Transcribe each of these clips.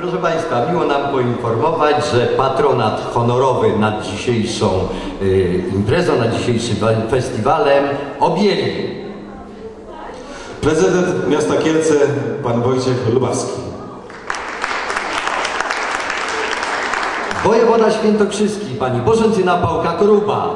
Proszę Państwa, miło nam poinformować, że patronat honorowy nad dzisiejszą y, imprezą, nad dzisiejszym festiwalem objęli Prezydent miasta Kielce, pan Wojciech Lubawski. wojewoda świętokrzyski, pani Bożentyna Pałka-Koruba,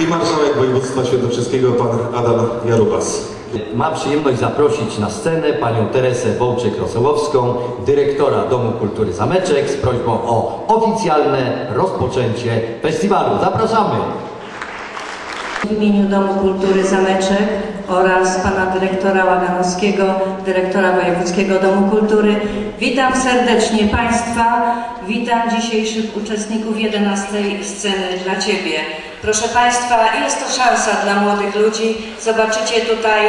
I marszałek województwa świętokrzyskiego, pan Adam Jarubas. Ma przyjemność zaprosić na scenę panią Teresę Wołczyk-Rosołowską, dyrektora Domu Kultury Zameczek z prośbą o oficjalne rozpoczęcie festiwalu. Zapraszamy! W imieniu Domu Kultury Zameczek oraz pana dyrektora Łaganowskiego, dyrektora Wojewódzkiego Domu Kultury. Witam serdecznie Państwa, witam dzisiejszych uczestników 11 sceny dla Ciebie. Proszę Państwa, jest to szansa dla młodych ludzi. Zobaczycie tutaj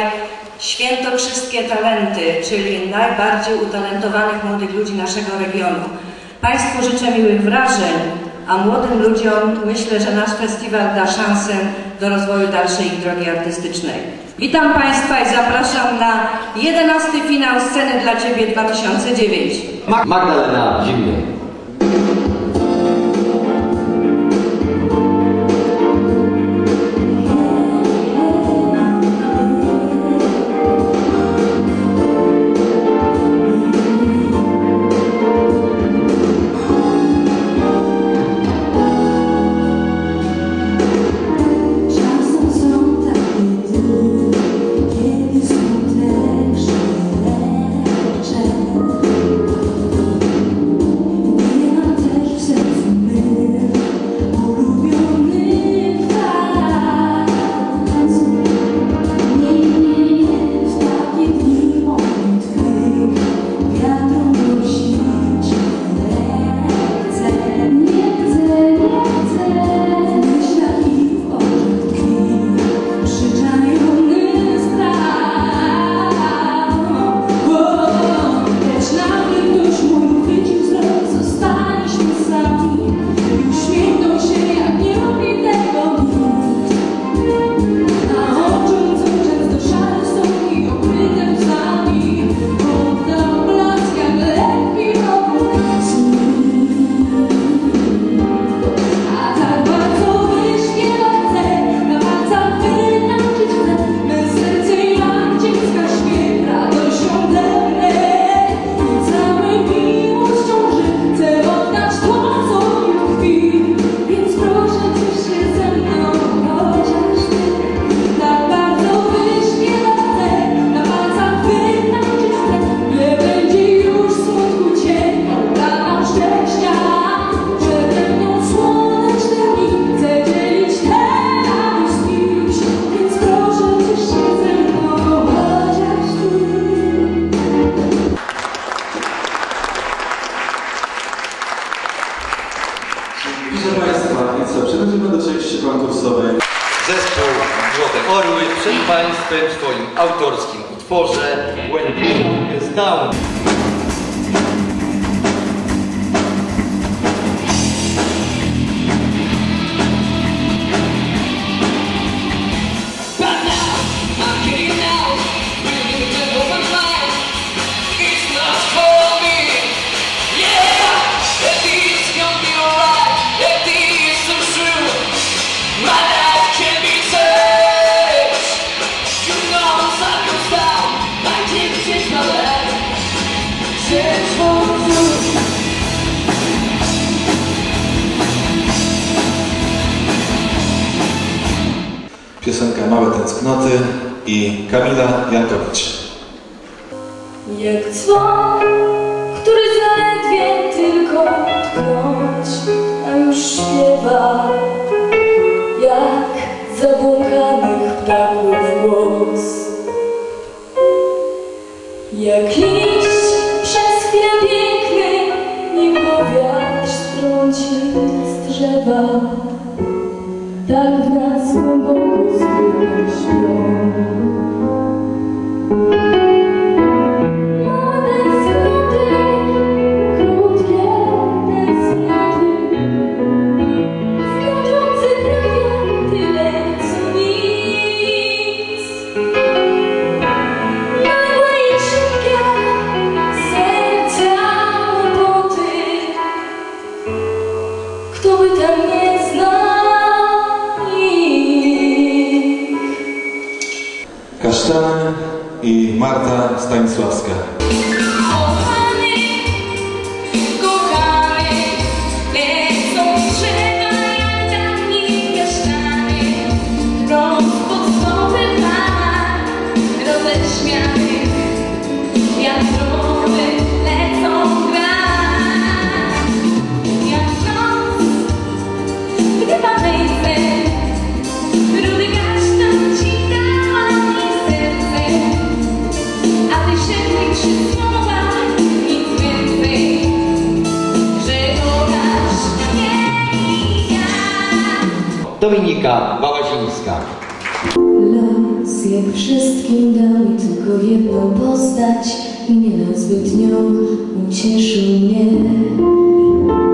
świętokrzyskie talenty, czyli najbardziej utalentowanych młodych ludzi naszego regionu. Państwu życzę miłych wrażeń, a młodym ludziom myślę, że nasz festiwal da szansę do rozwoju dalszej ich drogi artystycznej. Witam Państwa i zapraszam na 11 finał Sceny dla Ciebie 2009. Mag- Magdalena Zimny. Zespół Złote Orły przed Państwem w swoim autorskim utworze When is Down. Piosenka Małe Tęsknoty i Kamila Jankowicz. Jak dzwon, który zaledwie tylko tknąć, a już śpiewa jak zabłąkanych ptaków głos. Jak liść przez chwilę piękny, nim go wiatr strąci z drzewa, Kto by nie znał? Kasztany i Marta Stanisławska. Rozpoczęły pan roześmiany wiatrów. Dominika Bałazińska. Los jak wszystkim dał mi tylko jedną postać i nie zbytnią ucieszył mnie.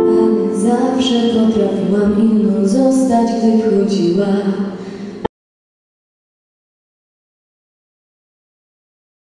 Ale zawsze potrafiłam inną zostać, gdy wchodziła